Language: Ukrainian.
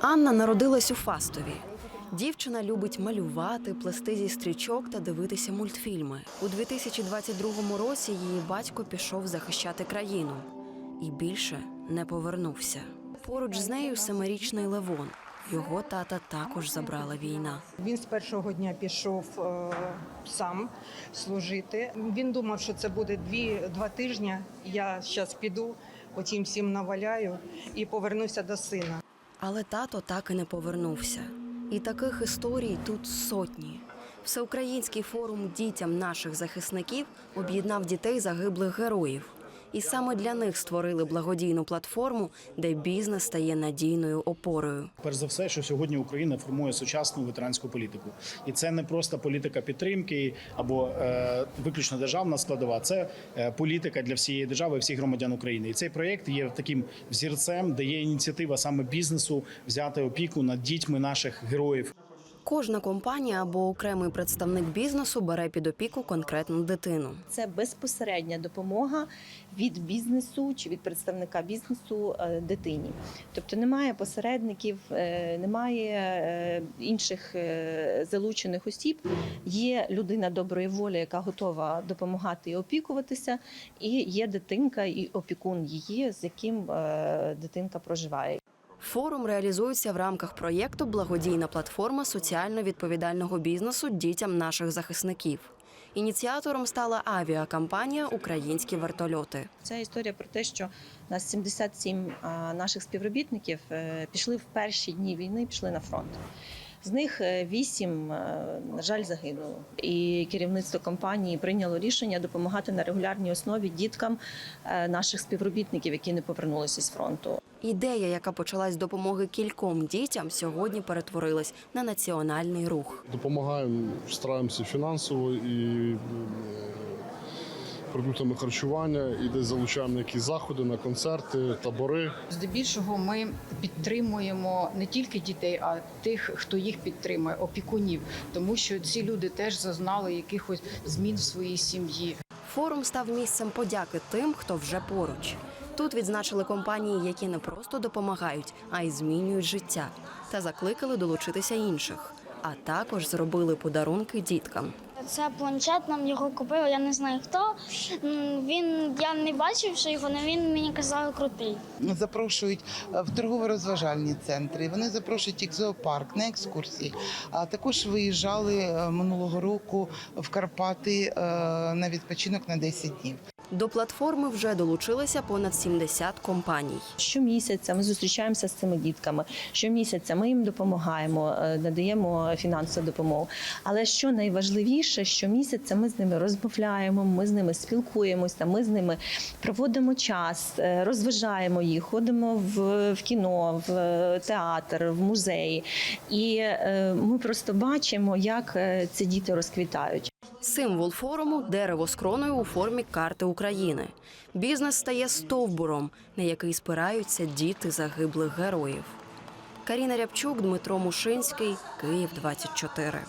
Анна народилась у Фастові. Дівчина любить малювати, плести зі стрічок та дивитися мультфільми. У 2022 році її батько пішов захищати країну і більше не повернувся. Поруч з нею семирічний Левон. Його тата також забрала війна. Він з першого дня пішов е, сам служити. Він думав, що це буде дві, два тижні. Я зараз піду, потім всім наваляю і повернуся до сина. Але тато так і не повернувся. І таких історій тут сотні. Всеукраїнський форум дітям наших захисників об'єднав дітей загиблих героїв. І саме для них створили благодійну платформу, де бізнес стає надійною опорою. Перш за все, що сьогодні Україна формує сучасну ветеранську політику, і це не просто політика підтримки або е, виключно державна складова, це е, політика для всієї держави, всіх громадян України. І цей проєкт є таким взірцем, де є ініціатива саме бізнесу взяти опіку над дітьми наших героїв. Кожна компанія або окремий представник бізнесу бере під опіку конкретну дитину. Це безпосередня допомога від бізнесу чи від представника бізнесу е, дитині. Тобто немає посередників, е, немає е, інших залучених осіб. Є людина доброї волі, яка готова допомагати і опікуватися, і є дитинка і опікун її, з яким дитинка проживає. Форум реалізується в рамках проєкту Благодійна платформа соціально відповідального бізнесу дітям наших захисників. Ініціатором стала авіакомпанія Українські вертольоти. Ця історія про те, що нас 77 наших співробітників е, пішли в перші дні війни, пішли на фронт. З них е, вісім, е, на жаль, загинуло. І керівництво компанії прийняло рішення допомагати на регулярній основі діткам е, наших співробітників, які не повернулися з фронту. Ідея, яка почалась з допомоги кільком дітям, сьогодні перетворилась на національний рух. Допомагаємо, стараємося фінансово і продуктами харчування, і десь залучаємо на якісь заходи, на концерти, табори. Здебільшого ми підтримуємо не тільки дітей, а тих, хто їх підтримує, опікунів, тому що ці люди теж зазнали якихось змін в своїй сім'ї. Форум став місцем подяки тим, хто вже поруч. Тут відзначили компанії, які не просто допомагають, а й змінюють життя, та закликали долучитися інших. А також зробили подарунки діткам. Це планшет, нам його купив, я не знаю хто. Він я не бачив, що його, але він мені казав крутий. запрошують е, в торгово-розважальні центри. Вони запрошують їх в зоопарк на екскурсії. А також виїжджали е, минулого року в Карпати е, на відпочинок на 10 днів. До платформи вже долучилися понад 70 компаній. Щомісяця ми зустрічаємося з цими дітками. Щомісяця ми їм допомагаємо, е, надаємо фінансову допомогу. Але що найважливіше, щомісяця ми з ними розмовляємо, ми з ними спілкуємося, ми з ними проводимо час, е, розважаємо їх, ходимо в, в кіно, в е, театр, в музеї. І ми просто бачимо, як ці діти розквітають. Символ форуму дерево з кроною у формі карти України. Бізнес стає стовбуром, на який спираються діти загиблих героїв. Каріна Рябчук, Дмитро Мушинський, Київ 24.